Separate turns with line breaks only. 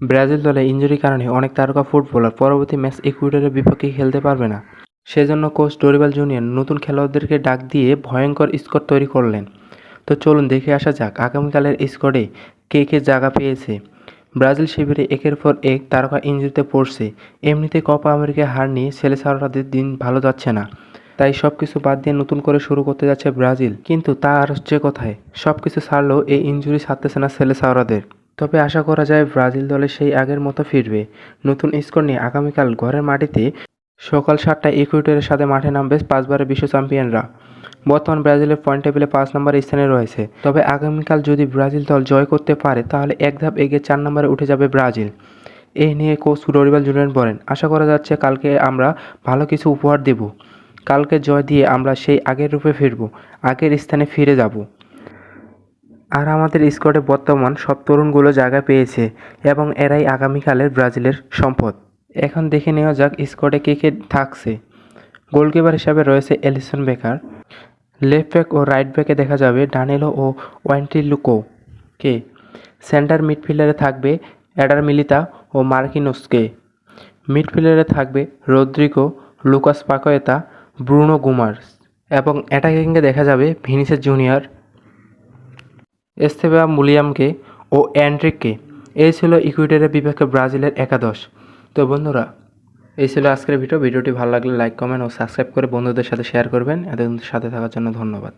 Brazil দলে ইনজুরির কারণে অনেক তারকা ফুটবলার পরবর্তী ম্যাচ ইকুয়েডরের বিপক্ষে খেলতে পারবে না। সেজন্য কোচ ডোরিবাল জুনিয়র নতুন খেলোয়াড়দেরকে ডাক দিয়ে ভয়ঙ্কর স্কোর তৈরি করলেন। তো চলুন দেখে আসা যাক আগামীকালের স্কোরে কে কে জায়গা পেয়েছে। ব্রাজিল শিবিরে একের পর এক তারকা ইঞ্জুরিতে পড়ছে। এমনিতে কপা আমেরিকায় হার নিয়ে ছেলেছাড়াদের দিন ভালো যাচ্ছে না। তাই সব কিছু বাদ দিয়ে নতুন করে শুরু করতে যাচ্ছে ব্রাজিল। কিন্তু তা আর হচ্ছে কোথায় সব কিছু ছাড়লেও এই ইঞ্জুরি ছাড়তেছে না ছেলেছাড়াদের তবে আশা করা যায় ব্রাজিল দলে সেই আগের মতো ফিরবে। নতুন স্কোর নিয়ে আগামীকাল ঘরের মাটিতে সকাল সাতটায় ইকুয়েটরের সাথে মাঠে নামবে পাঁচবারের বিশ্ব চ্যাম্পিয়নরা। বর্তমান ব্রাজিলের পয়েন্ট টেবিলে পাঁচ নম্বর স্থানে রয়েছে। তবে আগামীকাল যদি ব্রাজিল দল জয় করতে পারে, তাহলে এক ধাপ এগিয়ে চার নম্বরে উঠে যাবে ব্রাজিল। এই নিয়ে কোচ ররিবাল জুনিয়র বলেন, আশা করা যাচ্ছে কালকে আমরা ভালো কিছু উপহার দেব। কালকে জয় দিয়ে আমরা সেই আগের রূপে ফিরব, আগের স্থানে ফিরে যাব। আর আমাদের স্কোয়াডে বর্তমান সব তরুণগুলো জায়গা পেয়েছে এবং এরাই আগামীকালের ব্রাজিলের সম্পদ। এখন দেখে নেওয়া যাক স্কোয়াডে কে কে থাকছে। গোলকিপার হিসাবে রয়েছে এলিসন বেকার। লেফট ব্যাক ও রাইট ব্যাকে দেখা যাবে ডানেলো ও ওয়ান্টিলুকো কে? সেন্টার মিডফিল্ডারে থাকবে অ্যাডার মিলিতা ও মার্কিনোসকে মিডফিল্ডারে থাকবে Rodrygo, Lucas Paqueta, Bruno Guimaraes. এবং অ্যাটাকিংয়ে দেখা যাবে ভিনিসেস জুনিয়র এস্তেবা মুলিয়ামকে ও অ্যান্ড্রিককে। এই ছিল ইকুইডরের বিপক্ষে ব্রাজিলের একাদশ। তো বন্ধুরা, এই ছিল আজকের ভিডিও। ভিডিওটি ভালো লাগলে লাইক, কমেন্ট ও সাবস্ক্রাইব করে বন্ধুদের সাথে শেয়ার করবেন। এদের সাথে থাকার জন্য ধন্যবাদ।